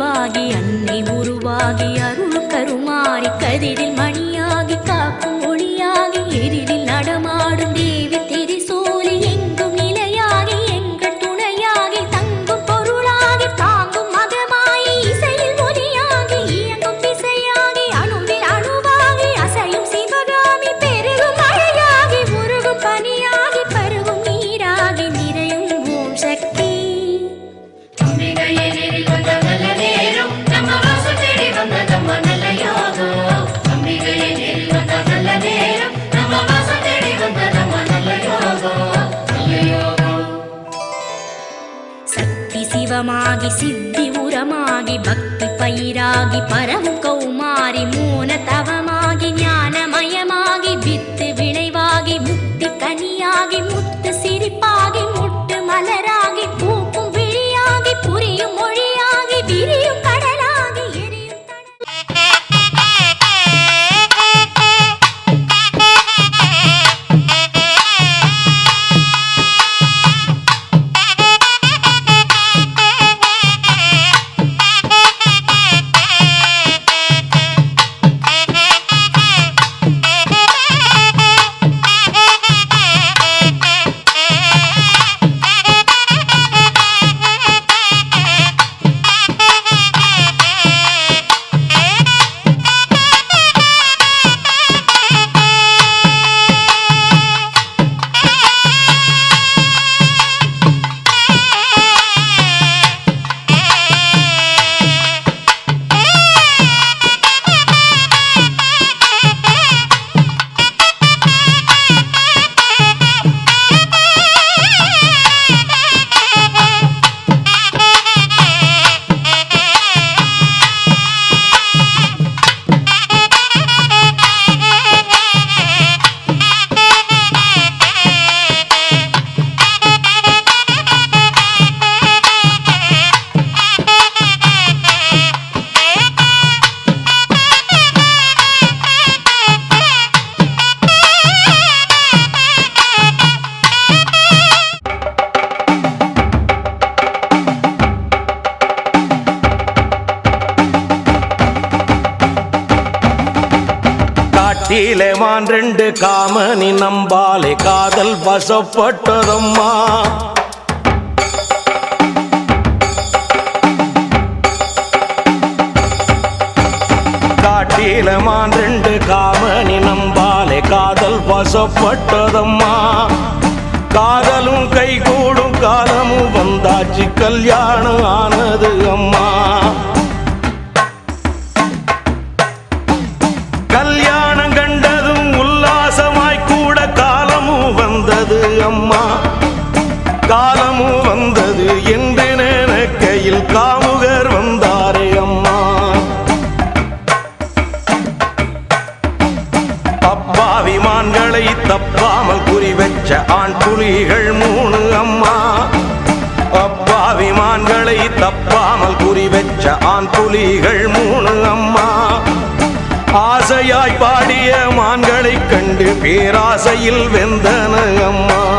கருவில் அன்னை உருவாகி அருள் கருமாறி கதிரில் மணியாகி காக்கும் சக்தி சித்தி உரமாகி பக்தி பயிராகி பரம் கௌமாரி மூன தவமாகி ஞானமயமாகி வித்து விளைவாகி முக்தி கனியாகி முத்து சிரி காட்டிலே ரெண்டு காமனி நம்பாலே காதல் வசப்பட்டதம்மா. காட்டிலமான் ரெண்டு காமனி நம்பாலே காதல் வசப்பட்டதம்மா. காதலும் கை கூடும் காலமும் வந்தாச்சு கல்யாணம் ஆனது அம்மா. ஆண்களை தப்பாமல் குறி வச்ச ஆண் புலிகள் மூணு அம்மா. அப்பாவிமான்களை தப்பாமல் குறி வச்ச ஆண் புலிகள் மூணு அம்மா. ஆசையாய் பாடிய மான்களை கண்டு பேராசையில் வெந்தன அம்மா.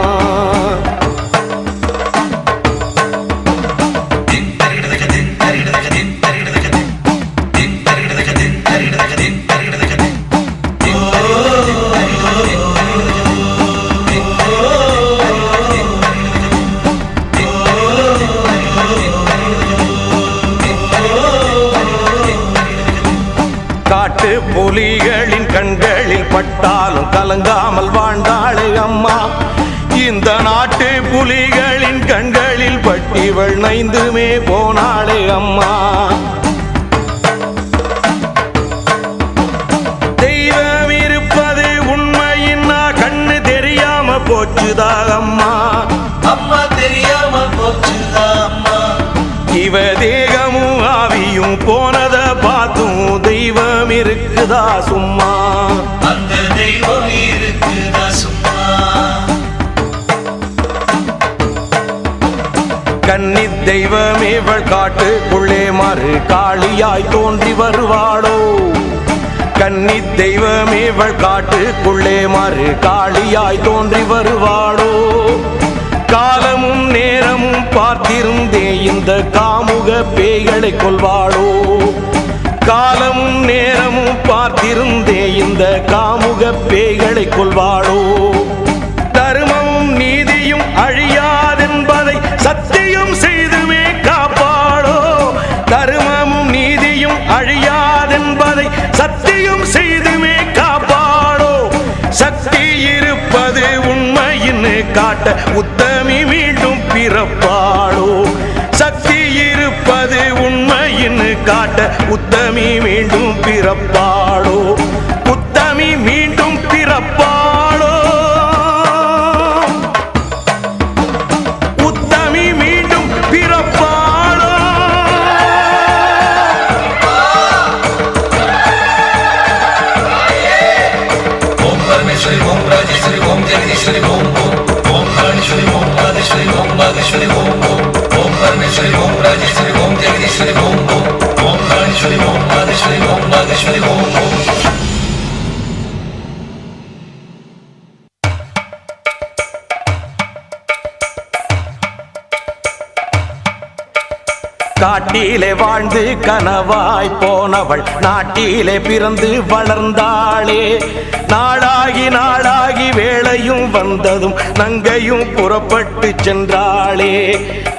நைந்துமே போனாளே அம்மா. தெய்வம் இருப்பது உண்மையின்னா கண்ணு தெரியாம போச்சுதா அம்மா. அம்மா தெரியாம போச்சுதா அம்மா. இவ தேகமும் ஆவியும் போனத பார்த்தும் தெய்வம் இருக்குதா சும்மா. தெய்வமே இவள் காட்டுக்குள்ளே மறு காளியாய் தோன்றி வருவாளோ? கன்னி தெய்வமே இவள் காட்டுக்குள்ளே மறு காளியாய் தோன்றி வருவாளோ? காலமும் நேரமும் பார்த்திருந்தே இந்த காமுக பேய்களை கொள்வாளோ காலமும் நேரமும் பார்த்திருந்தே இந்த காமுக பேய்களை கொள்வாளோ காட்ட உத்தமி மீண்டும் பிறப்பாளோ? சக்தி இருப்பது உண்மையின்னு காட்ட உத்தமி மீண்டும் பிறப்பாளோ? ஓம் பாகேஸ்வரி ஓம் காட்டிலே வாழ்ந்து கனவாய் போனவள் நாட்டிலே பிறந்து வளர்ந்தாளே. நாளாகி நாளாகி வேளையும் வந்ததும் நங்கையும் புறப்பட்டு சென்றாளே.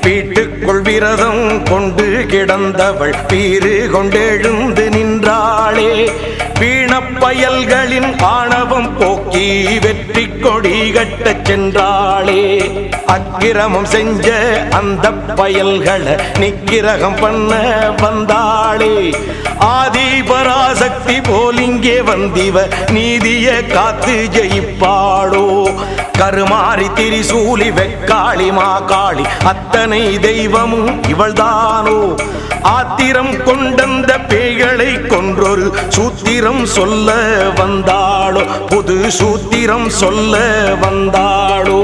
வீட்டுக்குள் விரதம் கொண்டு கிடந்தவள் பீறு கொண்டெழுந்து நின்றாளே வீணப்பயல்களின் ஆணவம் போக்கி வெற்றி கொடி கட்டச் சென்றாளே. அக்கிரமம் செஞ்ச அந்த பயல்களை நிக்கிரகம் பண்ண வந்தாளே. ஆதி பராசக்தி போல் வந்திவ நீதிய காத்து ஜெயிப்பாளோ. கருமாறி திரிசூலி வெக்காளி மாகாளி அத்தனை தெய்வமும் இவள்தானோ. ஆத்திரம் கொண்டந்த பேய்களை கொன்றொரு சூத்திரம் சொல்ல வந்தாளோ? புது சூத்திரம் சொல்ல வந்தாளோ?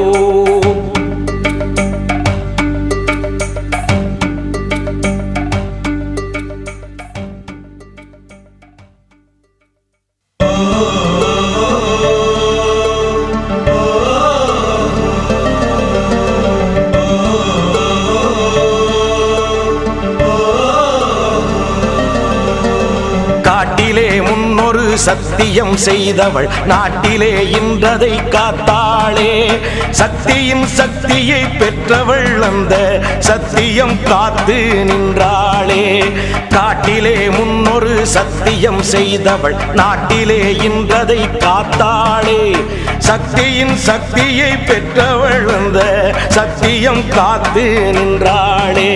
ஒரு சத்தியம் செய்தவள் நாட்டிலே இன்றதை காத்தாளே. சக்தியின் சக்தியை பெற்றவள் அந்த சத்தியம் காத்து நின்றாளே. காட்டிலே முன்னொரு சத்தியம் செய்தவள் நாட்டிலே இன்றதை காத்தாளே. சக்தியின் சக்தியை பெற்றவள் அந்த சத்தியம் காத்து நின்றாளே.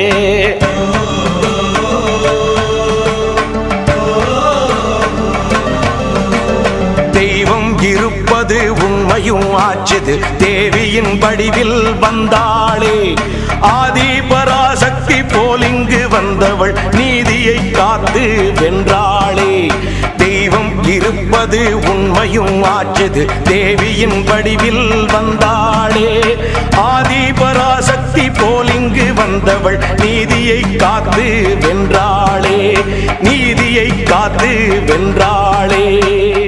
உண்மையும் ஆச்சது. தேவியின் வடிவில் வந்தாளே. ஆதி பராசக்தி போலிங்கு வந்தவள் நீதியை காத்து வென்றாளே. தெய்வம் இருப்பது உண்மையும் ஆச்சது. தேவியின் வடிவில் வந்தாளே. ஆதி பராசக்தி போலிங்கு வந்தவள் நீதியை காத்து வென்றாளே. நீதியை காத்து வென்றாளே.